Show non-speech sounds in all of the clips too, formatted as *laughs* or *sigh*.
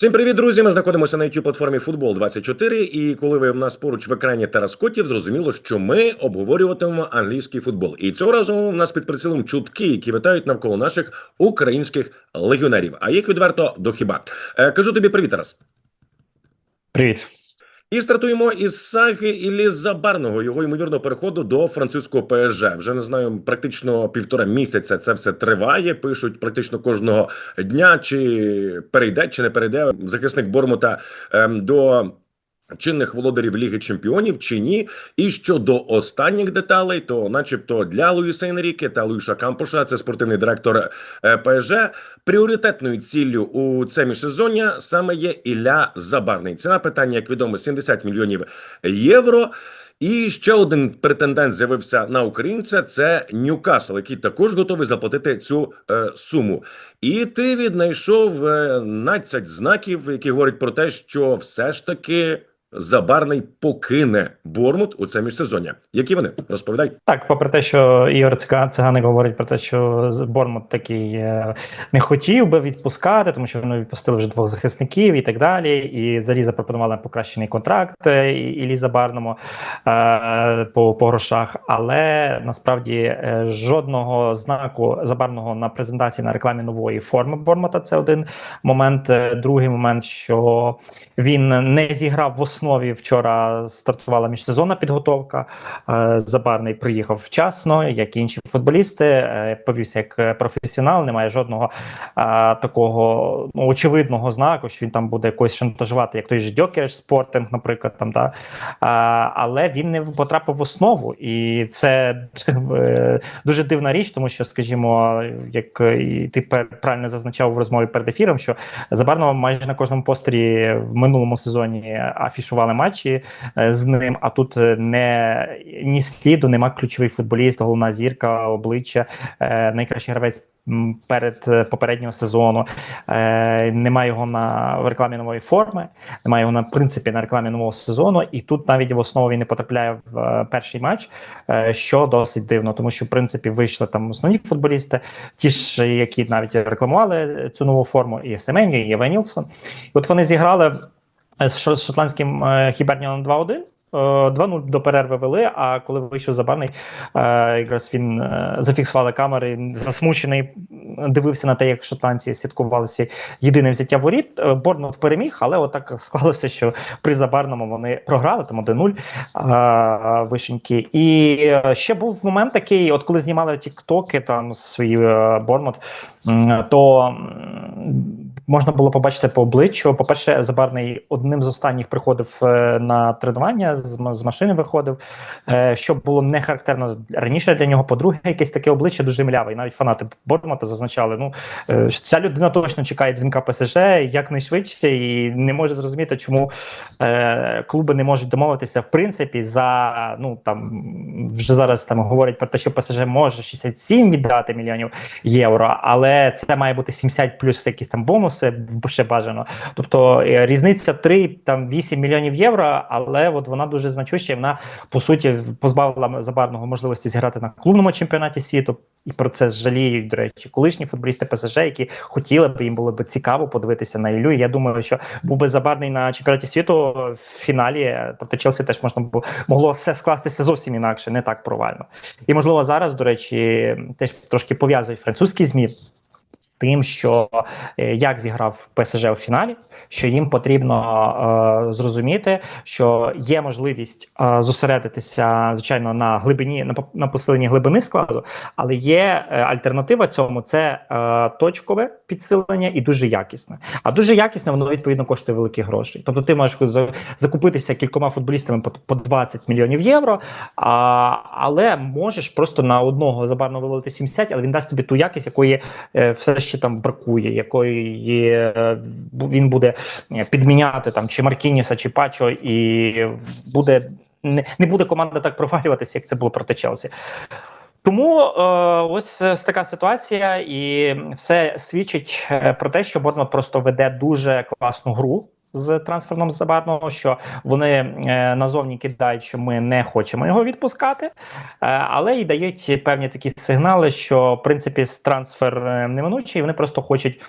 Всім привіт, друзі! Ми знаходимося на youtube платформі Футбол 24 І коли ви в нас поруч в екрані Тарас Котів, зрозуміло, що ми обговорюватимемо англійський футбол. І цього разу в нас під прицілом чутки, які витають навколо наших українських легіонерів. А їх відверто до хіба. Е, кажу тобі привіт, Тарас. Привіт. І стартуємо із саги Іллі Забарного, його ймовірно переходу до французького ПСЖ. Вже не знаю, практично півтора місяця це все триває. Пишуть практично кожного дня, чи перейде, чи не перейде захисник Бормута ем, до. Чинних володарів Ліги Чемпіонів чи ні, і щодо останніх деталей, то, начебто, для Луїса Енріке та Луїша Кампуша, це спортивний директор е, ПСЖ, пріоритетною ціллю у це міжсезоння саме є Ілля Забарний. Ціна питання, як відомо, 70 мільйонів євро. І ще один претендент з'явився на українця. Це Ньюкасл, який також готовий заплатити цю е, суму. І ти віднайшов е, 12 знаків, які говорять про те, що все ж таки. Забарний покине Бормут у це міжсезоння. Які вони розповідай? Так, попри те, що Ігор Циганик говорить про те, що Бормут такий е, не хотів би відпускати, тому що вони відпустили вже двох захисників і так далі. І взагалі запропонували покращений контракт е, Іллі Забарному е, по, по грошах. Але насправді жодного знаку забарного на презентації на рекламі нової форми Бормута. Це один момент. Другий момент, що він не зіграв в основі. Вчора стартувала міжсезонна підготовка. Е, Забарний приїхав вчасно, як і інші футболісти. е, Повівся як професіонал. Немає жодного такого ну, очевидного знаку, що він там буде якось шантажувати, як той же Дьокер Спортинг, наприклад, там да. Але він не потрапив в основу, і це е, дуже дивна річ, тому що, скажімо, як і ти правильно зазначав в розмові перед ефіром, що Забарного майже на кожному постері в минулому сезоні афішували матчі е, з ним. А тут е, не ні сліду, нема ключовий футболіст, головна зірка, обличчя, е, найкращий гравець. Перед попереднього сезону е, немає його на рекламі нової форми, немає його на принципі на рекламі нового сезону, і тут навіть в основі не потрапляє в е, перший матч, е, що досить дивно, тому що в принципі вийшли там основні футболісти, ті ж, які навіть рекламували цю нову форму, і Семеню, і Євен Нілсон. І от вони зіграли з шотландським е, Хіберніоном 2-1. Е, 2-0 до перерви вели, а коли вийшов забарний, е, якраз він е, зафіксували камери, засмучений, дивився на те, як шотландці святкували свій єдине взяття воріт. Е, Борнмут переміг, але отак склалося, що при забарному вони програли там 1-0 е, вишеньки. І е, ще був момент такий, от коли знімали тіктоки там свої е, Борнмут, то можна було побачити по обличчю. По-перше, Забарний одним з останніх приходив е, на тренування, з, з машини виходив, е, що було не характерно раніше для нього. По-друге, якесь таке обличчя дуже мляве. І навіть фанати Бормута зазначали: ну е, ця людина точно чекає дзвінка ПСЖ якнайшвидше і не може зрозуміти, чому клуби не можуть домовитися в принципі за ну там вже зараз там говорять про те, що ПСЖ може 67 віддати мільйонів євро, але це має бути 70 плюс якісь там бонуси ще бажано. Тобто е, різниця 3 там 8 мільйонів євро, але от вона дуже значуща. і Вона по суті позбавила забарного можливості зіграти на клубному чемпіонаті світу. І про це жаліють, до речі, колишні футболісти ПСЖ, які хотіли б їм було б цікаво подивитися на Іллю. І Я думаю, що був би забарний на чемпіонаті світу в фіналі проти Челсі теж можна було могло все скластися зовсім інакше, не так провально. І можливо зараз, до речі, теж трошки пов'язують французькі змі тим, що е, як зіграв ПСЖ у фіналі, що їм потрібно е, зрозуміти, що є можливість е, зосередитися, звичайно, на глибині на, на посиленні глибини складу, але є е, альтернатива цьому це е, точкове підсилення і дуже якісне. А дуже якісне воно відповідно коштує великі гроші. Тобто ти можеш закупитися кількома футболістами по, по 20 мільйонів євро, а, але можеш просто на одного забарно вивалити 70, але він дасть тобі ту якість, якої е, все ще там бракує, якої е, він буде е, підміняти там чи Маркініса, чи Пачо, і буде не, не буде команда так провалюватися, як це було проти Челсі. Тому е, ось, ось така ситуація, і все свідчить е, про те, що Борнмут просто веде дуже класну гру. З трансферном забарного, що вони е, назовні кидають, що ми не хочемо його відпускати, е, але й дають певні такі сигнали, що в принципі трансфер неминучий, і вони просто хочуть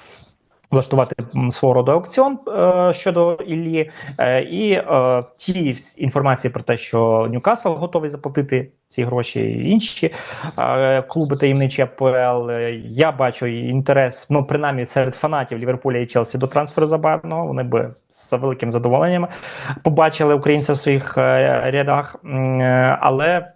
влаштувати свого роду аукціон е, щодо Іллі, е, і е, ті інформації про те, що Ньюкасл готовий заплатити ці гроші, і інші е, клуби таємничі АПЛ. е, Я бачу інтерес, ну принаймні серед фанатів Ліверпуля і Челсі до трансферу забарного. Вони би з великим задоволенням побачили українця в своїх е, рядах, е, але.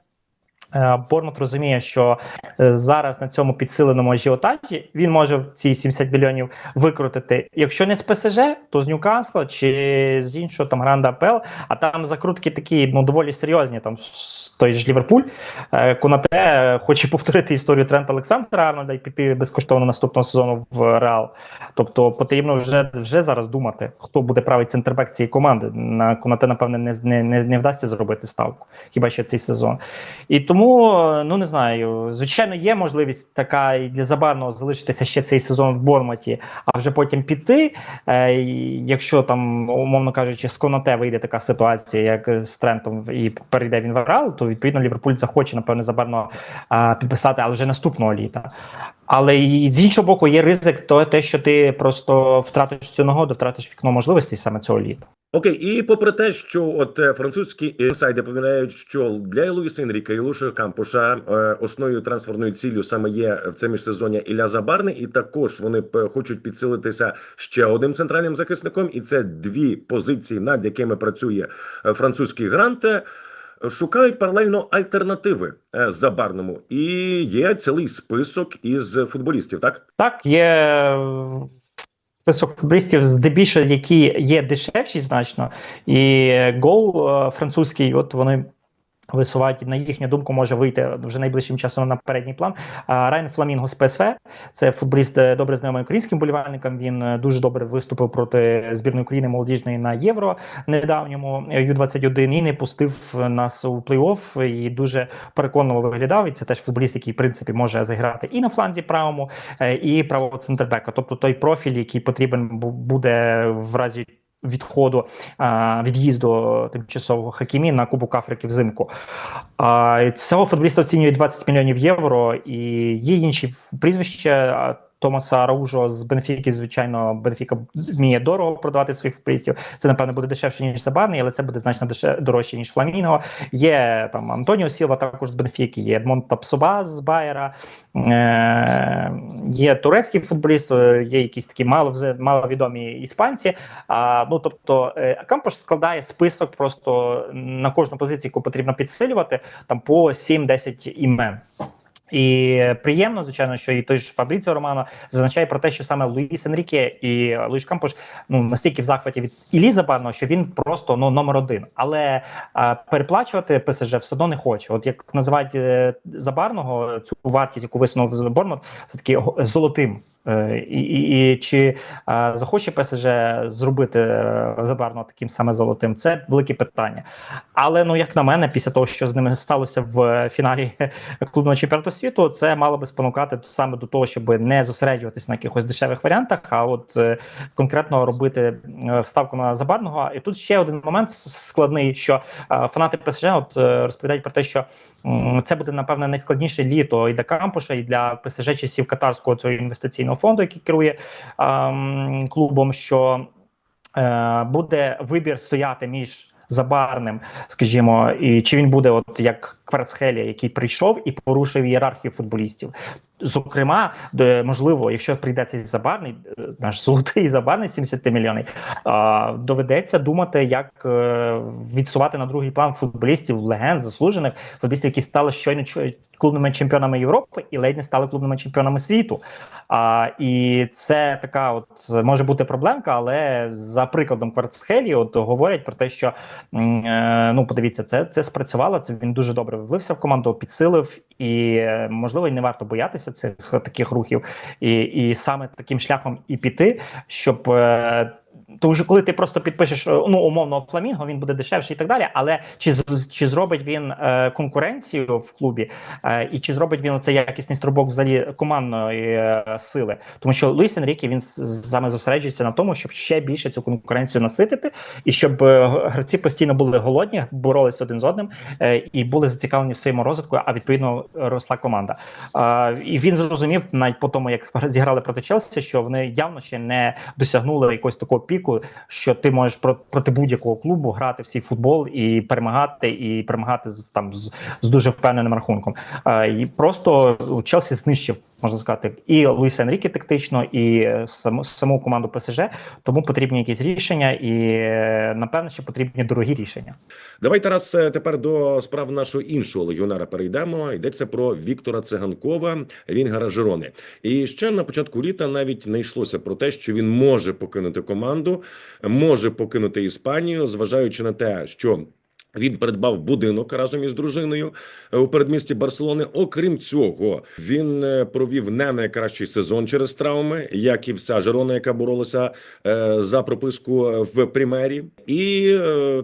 Е, Бормут розуміє, що е, зараз на цьому підсиленому ажіотажі він може ці 70 мільйонів викрутити, якщо не з ПСЖ, то з Ньюкасла чи з іншого там Гранда АПЛ, а там закрутки такі ну доволі серйозні. Там той ж Ліверпуль. Е, Конате хоче повторити історію Трента Олександра Арнольда і піти безкоштовно наступного сезону в Реал. Тобто потрібно вже, вже зараз думати, хто буде правий центрбек цієї команди. На Конате, напевне, не, не, не, не вдасться зробити ставку, хіба що цей сезон. І тому, е, ну не знаю, звичайно, є можливість така і для Забарного залишитися ще цей сезон в Борматі, а вже потім піти. Е, якщо там, умовно кажучи, з Конате вийде така ситуація, як з Трентом, і перейде він в Реал, то відповідно Ліверпуль захоче, напевне, Забарного а, підписати, але вже наступного літа. Але і з іншого боку, є ризик, то те, що ти просто втратиш цю нагоду, втратиш вікно можливостей саме цього літа. Окей, і попри те, що от е, французькі інсайди повідомляють, що для Луїса Енріка і Луша Кампуша е, основною трансферною ціллю саме є в це міжсезоння Ілля Забарний, і також вони хочуть підсилитися ще одним центральним захисником, і це дві позиції, над якими працює е, французький грант. Шукають паралельно альтернативи Забарному, і є цілий список із футболістів. Так Так, є список футболістів, здебільшого, які є дешевші значно, і гол е, французький, от вони. Висувають на їхню думку, може вийти вже найближчим часом на передній план. Райан Фламінго з ПСВ, це футболіст е, добре знайомий українським болівальникам. Він е, дуже добре виступив проти збірної України молодіжної на євро недавньому е, Ю-21 і не пустив нас у плей-офф і дуже переконливо виглядав. І це теж футболіст, який в принципі може зіграти і на фланзі правому, і правого центрбека. Тобто той профіль, який потрібен буде в разі. Відходу від'їзду тимчасового Хакімі на Кубок Африки взимку. Цього футболіста оцінюють 20 мільйонів євро, і є інші прізвища. Томаса Раужо з Бенфіки, звичайно, Бенфіка вміє дорого продавати своїх футболістів. Це, напевно, буде дешевше, ніж Забарний, але це буде значно дорожче, ніж Фламінго. Є там Антоніо Сілва, також з Бенфіки, є Едмонд Тапсоба з Байера, е- є турецький футболіст, е, є якісь такі маловзе- маловідомі іспанці. А, ну, тобто, е, Кампош складає список просто на кожну позицію, яку потрібно підсилювати, там по 7-10 імен. І приємно, звичайно, що і той ж Фабріціо Романо зазначає про те, що саме Луїс Енріке і Луїш Кампош ну настільки в захваті від Іллі Забарного, що він просто ну номер один. Але а, переплачувати ПСЖ все одно не хоче. От як називають е, Забарного цю вартість, яку висунув Бормут, все таки золотим. Е, І, і, і чи е, захоче ПСЖ зробити е, Забарного таким саме золотим? Це велике питання. Але ну як на мене, після того, що з ними сталося в фіналі *laughs* клубного чемпіонату світу, це мало би спонукати саме до того, щоб не зосереджуватись на якихось дешевих варіантах, а от е, конкретно робити е, вставку на забарного. І тут ще один момент складний, що е, фанати ПСЖ от е, розповідають про те, що це буде напевне найскладніше літо і для кампуша, і для ПСЖ часів катарського цього інвестиційного фонду, який керує ем, клубом. що е, буде вибір стояти між забарним, скажімо, і чи він буде, от як Кварцхелія, який прийшов і порушив ієрархію футболістів. Зокрема, можливо, якщо прийде цей забарний, е, наш золотий забарний 70 мільйонів, доведеться думати, як е, відсувати на другий план футболістів, легенд, заслужених футболістів, які стали щойно клубними чемпіонами Європи і ледь не стали клубними чемпіонами світу. І це така, от може бути проблемка, але за прикладом Кварцхелі, от говорять про те, що е, ну подивіться, це, це спрацювало. Це він дуже добре влився в команду, підсилив, і можливо, й не варто боятися цих таких рухів, і, і саме таким шляхом і піти, щоб. е, тому що коли ти просто підпишеш ну умовно фламінго, він буде дешевший і так далі. Але чи чи зробить він е, конкуренцію в клубі, е, і чи зробить він оцей якісний стрибок взагалі командної е, сили? Тому що Луїс Енрікі він саме зосереджується на тому, щоб ще більше цю конкуренцію наситити, і щоб е, гравці постійно були голодні, боролися один з одним е, і були зацікавлені в своєму розвитку. А відповідно росла команда. Е, і він зрозумів навіть по тому, як зіграли проти Челсі, що вони явно ще не досягнули якогось такого піку, що ти можеш проти будь-якого клубу грати в футбол і перемагати, і перемагати з там з, з дуже впевненим рахунком. Е, і просто Челсі знищив. Можна сказати, і Луїса Енріки тактично, і саму саму команду ПСЖ. Тому потрібні якісь рішення, і напевно, ще потрібні дорогі рішення. Давай Тарас, тепер до справ нашого іншого легіонера перейдемо. Йдеться про Віктора Циганкова. Він гаражерони. І ще на початку літа навіть не йшлося про те, що він може покинути команду, може покинути Іспанію, зважаючи на те, що. Він придбав будинок разом із дружиною е, у передмісті Барселони. Окрім цього, він е, провів не найкращий сезон через травми, як і вся Жерона, яка боролася е, за прописку в примері, і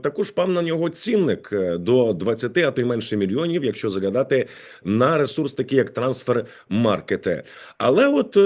також пав на нього цінник до 20, а то й менше мільйонів, якщо заглядати на ресурс, такий як трансфер маркети. Але от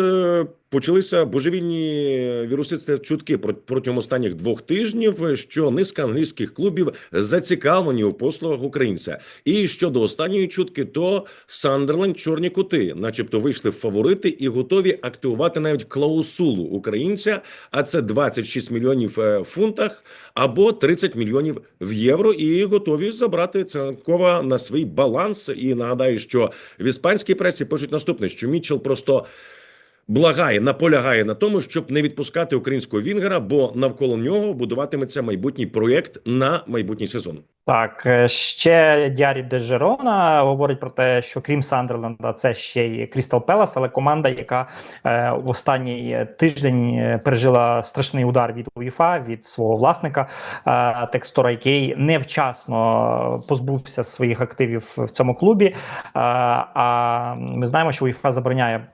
почалися божевільні вірусисти чутки протягом останніх двох тижнів, що низка англійських клубів зацікавлені у послугах українця. І щодо останньої чутки, то Сандерленд чорні кути, начебто, вийшли в фаворити і готові активувати навіть клаусулу українця. А це 26 мільйонів е, фунтах або 30 мільйонів в євро. І готові забрати Цянкова на свій баланс. І нагадаю, що в іспанській пресі пишуть наступне: що Мітчел просто благає, наполягає на тому, щоб не відпускати українського вінгера, бо навколо нього будуватиметься майбутній проєкт на майбутній сезон. Так е, ще Діарі де Жерона говорить про те, що крім Сандерленда, це ще й Крістал Пелас, але команда, яка е, в останній тиждень е, пережила страшний удар від УЄФА, від свого власника е, Текстора, який невчасно позбувся своїх активів в цьому клубі. Е, а ми знаємо, що УЄФА забороняє.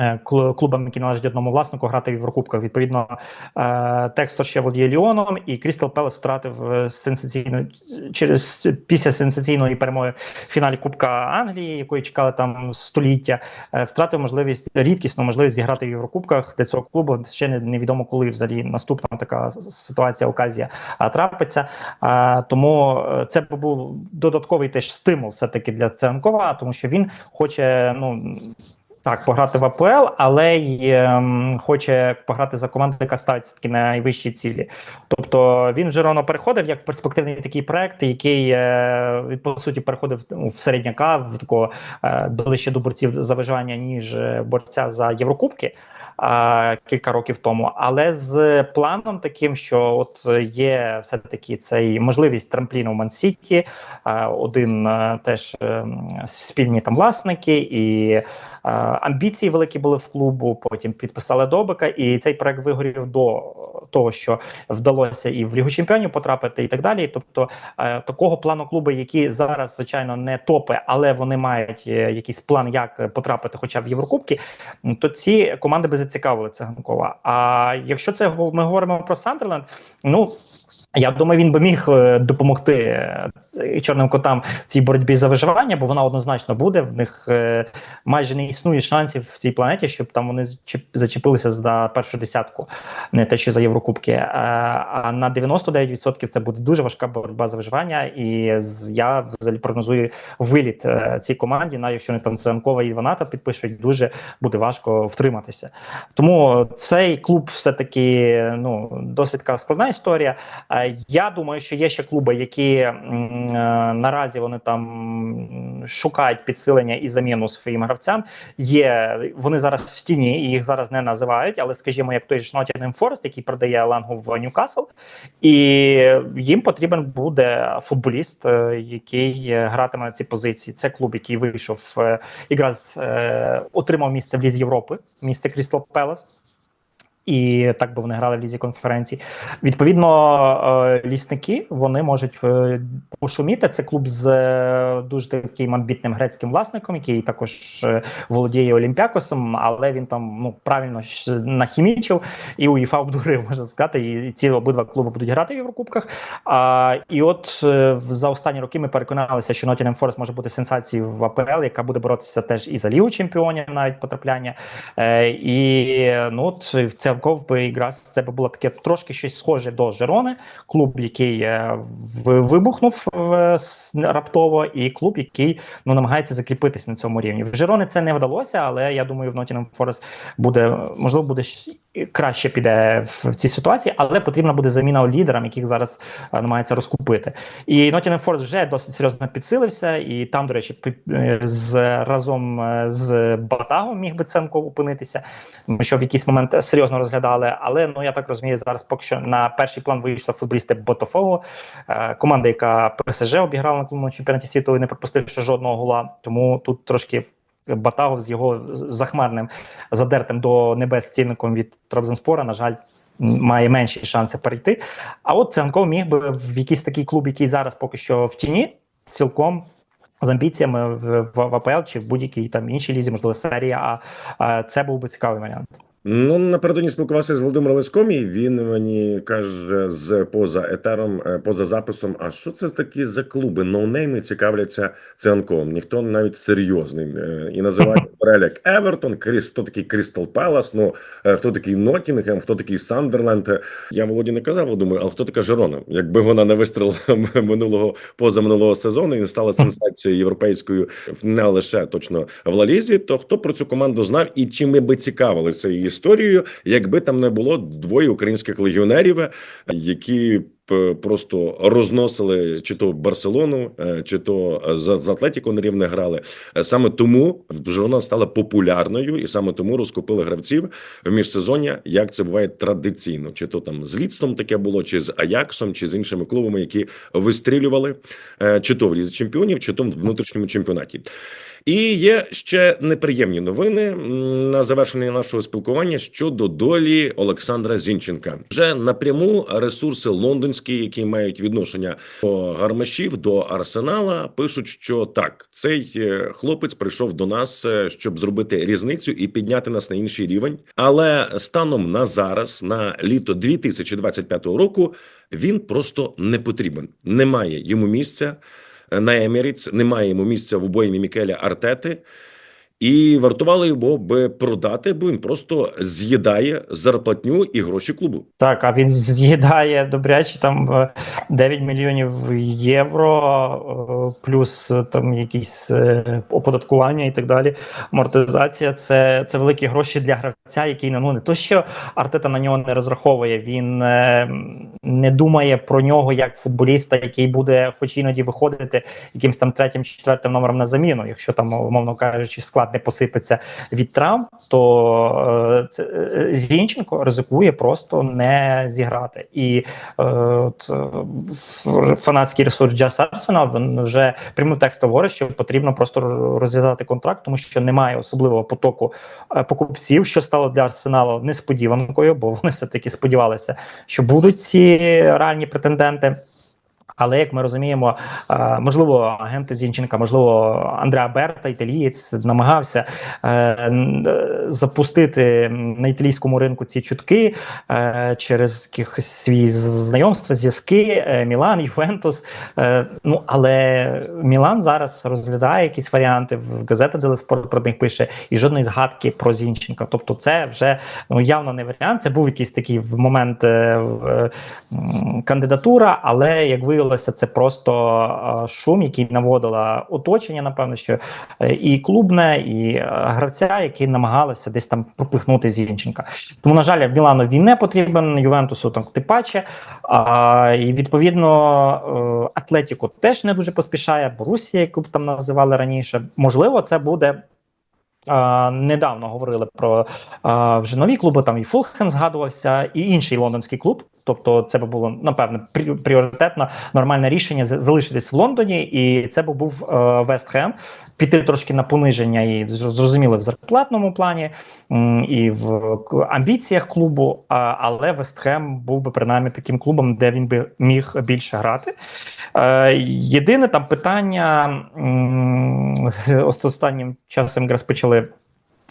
Е, клубам, які належать одному власнику, грати в Єврокубках. Відповідно, е, Текстор ще володіє Ліоном, і Крістал Пелес втратив е, сенсаційну через після сенсаційної перемоги в фіналі Кубка Англії, якої чекали там століття. Втратив можливість рідкісну можливість зіграти в Єврокубках для цього клубу. Ще не, невідомо, коли взагалі наступна така ситуація, оказія трапиться. Тому це був додатковий теж стимул, все таки для Ценкова, тому що він хоче ну так, пограти в АПЛ, але й ем, хоче пограти за команду, яка ставить такі найвищі цілі. Тобто він вже рано переходив як перспективний такий проект, який е, по суті переходив ну, в середняка, в такого е, ближче до борців за виживання, ніж е, борця за Єврокубки а, кілька років тому, але з планом таким, що от є все таки цей можливість трампліну в Мансіті, один а, теж а, ем, спільні там власники і. Амбіції великі були в клубу. Потім підписали Добика, і цей проект вигорів до того, що вдалося і в Лігу Чемпіонів потрапити, і так далі. Тобто е, такого плану клуби, які зараз звичайно не топи, але вони мають е, якийсь план, як потрапити, хоча б в Єврокубки, то ці команди би зацікавили Циганкова. А якщо це ми говоримо про Сандерленд, ну я думаю, він би міг е, допомогти чорним котам в цій боротьбі за виживання, бо вона однозначно буде. В них майже не існує шансів в цій планеті, щоб там вони зачепилися за першу десятку, не те, що за Єврокубки. А на 99% це буде дуже важка боротьба за виживання. І я взагалі прогнозую виліт цій команді, навіть якщо вони там Ценкова і Ваната підпишуть, дуже буде важко втриматися. Тому цей клуб все таки ну досить така складна історія. Я думаю, що є ще клуби, які е, наразі вони там шукають підсилення і заміну своїм гравцям. Є вони зараз в стіні, і їх зараз не називають, але скажімо, як той ж Nottingham Forest, який продає Лангу в Ньюкасл, і їм потрібен буде футболіст, е, який гратиме на цій позиції. Це клуб, який вийшов якраз е, отримав місце в Лізі Європи, місце Крістал Пелес. І так би вони грали в лізі конференції. Відповідно, е, лісники вони можуть е, пошуміти. Це клуб з е, дуже таким амбітним грецьким власником, який також володіє Олімпіакосом, але він там ну правильно нахімічив і УЄФА обдурив, можна сказати. І ці обидва клуби будуть грати в Єврокубках. А, і от за останні роки ми переконалися, що Nottingham Forest може бути сенсацією в АПЛ, яка буде боротися теж і за лігу чемпіонів, навіть потрапляння. І ну от в цілков би якраз це було таке трошки щось схоже до Жерони, клуб, який е, вибухнув е, раптово, і клуб, який ну намагається закріпитись на цьому рівні. В Жерони це не вдалося, але я думаю, в Nottingham Forest буде можливо буде краще піде в, цій ситуації, але потрібна буде заміна лідерам, яких зараз е, намагається розкупити. І Nottingham Forest вже досить серйозно підсилився, і там, до речі, е, з разом е, з Батагом міг би Ценко опинитися, що в якийсь момент серйозно розглядали. Але ну я так розумію, зараз поки що на перший план вийшли футболісти Ботофого, е, команда, яка ПСЖ обіграла на клубному чемпіонаті світу і не пропустивши жодного гола. Тому тут трошки. Батагов з його захмарним задертим до небес цільником від Трабзонспора, на жаль, має менші шанси перейти. А от Ценков міг би в якийсь такий клуб, який зараз поки що в тіні, цілком з амбіціями в, в, в АПЛ чи в будь-якій там іншій лізі, можливо, серія. А, а це був би цікавий варіант. Ну, напередодні спілкувався з Володимиром Леском, і він мені каже з поза етером, е, поза записом: а що це такі за клуби? Ноунейми цікавляться цианком. Ніхто навіть серйозний е, і називає *laughs* перелік Евертон, Кріс, хто такий Крістал Палас, ну е, хто такий Ноттінгем, хто такий Сандерленд. Я Володі не казав, думаю, але хто така Жерона? Якби вона не вистрілила *laughs* минулого позаминулого сезону і не стала сенсацією європейською не лише точно в Лалізі, то хто про цю команду знав і чим ми би цікавилися її історією, якби там не було двоє українських легіонерів, які п- просто розносили чи то Барселону, е, чи то з, Атлетіко на рівне грали. Е, Саме тому Жирона стала популярною, і саме тому розкупили гравців в міжсезоння, як це буває традиційно, чи то там з Ліцтом таке було, чи з Аяксом, чи з іншими клубами, які вистрілювали, е, чи то в лізі чемпіонів, чи то в внутрішньому чемпіонаті. І є ще неприємні новини на завершення нашого спілкування щодо долі Олександра Зінченка. Вже напряму ресурси лондонські, які мають відношення до гармашів, до арсенала, пишуть, що так, цей е, хлопець прийшов до нас, е, щоб зробити різницю і підняти нас на інший рівень. Але станом на зараз, на літо 2025 року, він просто не потрібен. Немає йому місця на Еміріц, немає йому місця в обоймі Мікеля Артети. І вартувало його би продати, бо він просто з'їдає зарплатню і гроші клубу. Так, а він з'їдає добряче там е, 9 мільйонів євро, е, плюс е, там якісь е, оподаткування і так далі. Амортизація це, це великі гроші для гравця, який ну, не то, що Артета на нього не розраховує. Він е, не думає про нього як футболіста, який буде, хоч іноді виходити якимось там третім, четвертим номером на заміну. Якщо там, умовно кажучи, склад не посипеться від травм, то е, е, Зінченко ризикує просто не зіграти. І е, е, фанатський ресурс Джас Арсенал він вже прямим текстом говорить, що потрібно просто розв'язати контракт, тому що немає особливого потоку е, покупців, що стало для Арсеналу несподіванкою, бо вони все таки сподівалися, що будуть ці реальні претенденти. Але як ми розуміємо, е, можливо, агенти Зінченка, можливо, Андреа Берта, італієць, намагався е, е, запустити на італійському ринку ці чутки через якихось свої знайомства, зв'язки, Мілан, Ювентус. Ну але Мілан зараз розглядає якісь варіанти. В газета Деле Спорт про них пише, і жодної згадки про Зінченка. Тобто, це вже ну явно не варіант. Це був якийсь такий в момент кандидатура, але як виявилося, це просто шум, який наводила оточення, напевно, що е, і клубне, і е, гравця, які намагалися десь там пропихнути Зінченка. Тому, на жаль, Мілану він не потрібен, Ювентусу там тим паче. А, і відповідно е, Атлетіко теж не дуже поспішає. Борусія, яку б там називали раніше, можливо, це буде. Недавно говорили про вже нові клуби. Там і Фулхем згадувався, і інший лондонський клуб. Тобто, це би було напевно прі- пріоритетно нормальне рішення залишитись в Лондоні, і це би був е, Вест Піти трошки на пониження і зр- зрозуміло в зарплатному плані і в амбіціях клубу. Але Вест Хем був би принаймні таким клубом, де він би міг більше грати. Е, єдине там питання останнім часом якраз почали.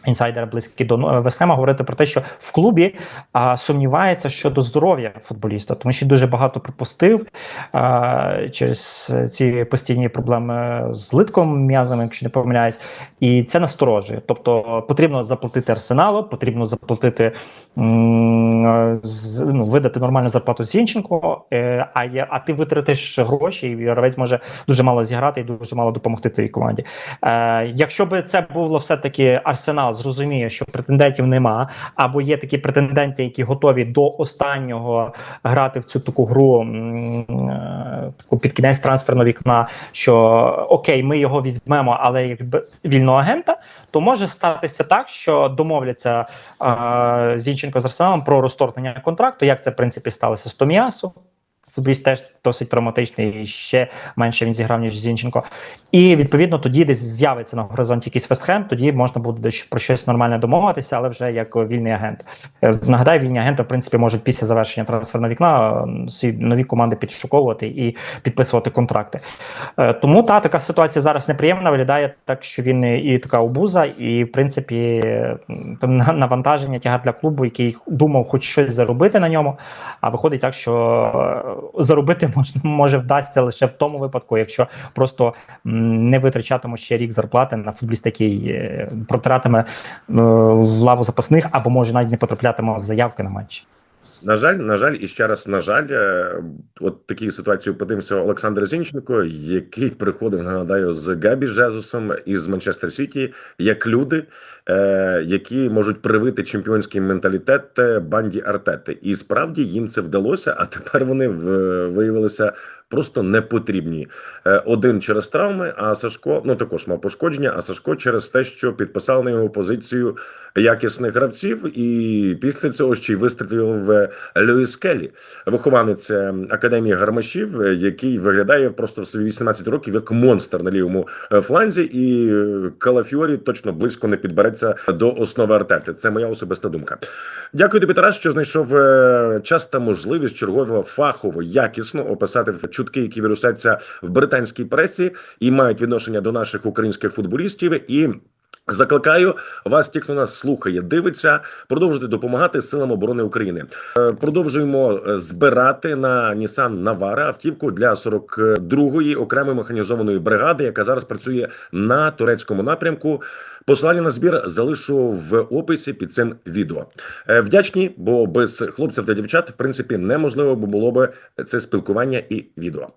Інсайдери близькі до е, говорити про те, що в клубі а, сумнівається щодо здоров'я футболіста, тому що дуже багато пропустив а, через ці постійні проблеми з литком м'язами, якщо не помиляюсь, і це насторожує. Тобто потрібно заплатити арсеналу, потрібно заплатити ну, видати нормальну зарплату Зінченко, е, а, є- а ти витратиш гроші, і гравець може дуже мало зіграти і дуже мало допомогти твоїй команді. Е, якщо би це було все-таки арсенал, зрозуміє, що претендентів нема, або є такі претенденти, які готові до останнього грати в цю таку гру е, таку під кінець трансферного вікна, що окей, ми його візьмемо, але якби вільного агента, то може статися так, що домовляться е, Зінченко з Арсеналом про розторгнення контракту, як це в принципі сталося з Томіасу. Футболіст теж досить травматичний, і ще менше він зіграв, ніж Зінченко. І відповідно тоді десь з'явиться на горизонті якийсь Вестхем, тоді можна буде про щось нормальне домовитися, але вже як вільний агент. Е, Нагадаю, вільні агенти, в принципі, можуть після завершення трансферного вікна е, свої нові команди підшуковувати і підписувати контракти. Е, Тому та така ситуація зараз неприємна. Виглядає так, що він і така обуза, і в принципі *laughs* на- навантаження тягар для клубу, який думав хоч щось заробити на ньому. А виходить так, що заробити *laughs* можна може вдасться лише в тому випадку, якщо просто не витрачатимуть ще рік зарплати на футболіст, який протратиме протиратиме е, лаву запасних, або може навіть не потраплятиме в заявки на матчі. На жаль, на жаль, і ще раз на жаль, е, от такі ситуації опинився Олександр Зінченко, який приходив, нагадаю, з Габі Жезусом із Манчестер Сіті, як люди, е, які можуть привити чемпіонський менталітет е, банді Артети. І справді їм це вдалося, а тепер вони в- виявилися просто непотрібні. Е, Один через травми, а Сашко ну також мав пошкодження. А Сашко через те, що підписав на його позицію якісних гравців, і після цього ще й вистрілив Льюіс Келлі, вихованець е, академії гармашів, е, який виглядає просто в свої 18 років як монстр на лівому фланзі, і Калафіорі точно близько не підбереться до основи артети. Це моя особиста думка. Дякую тобі, Тарас, що знайшов час та можливість чергово фахово, якісно описати чутки, які вірусяться в британській пресі і мають відношення до наших українських футболістів. І Закликаю вас, ті, хто нас слухає, дивиться, продовжуйте допомагати силам оборони України. Е, Продовжуємо е, збирати на Nissan Navara автівку для 42-ї окремої механізованої бригади, яка зараз працює на турецькому напрямку. Посилання на збір залишу в описі під цим відео. Е, Вдячні, бо без хлопців та дівчат, в принципі, неможливо було би це спілкування і відео.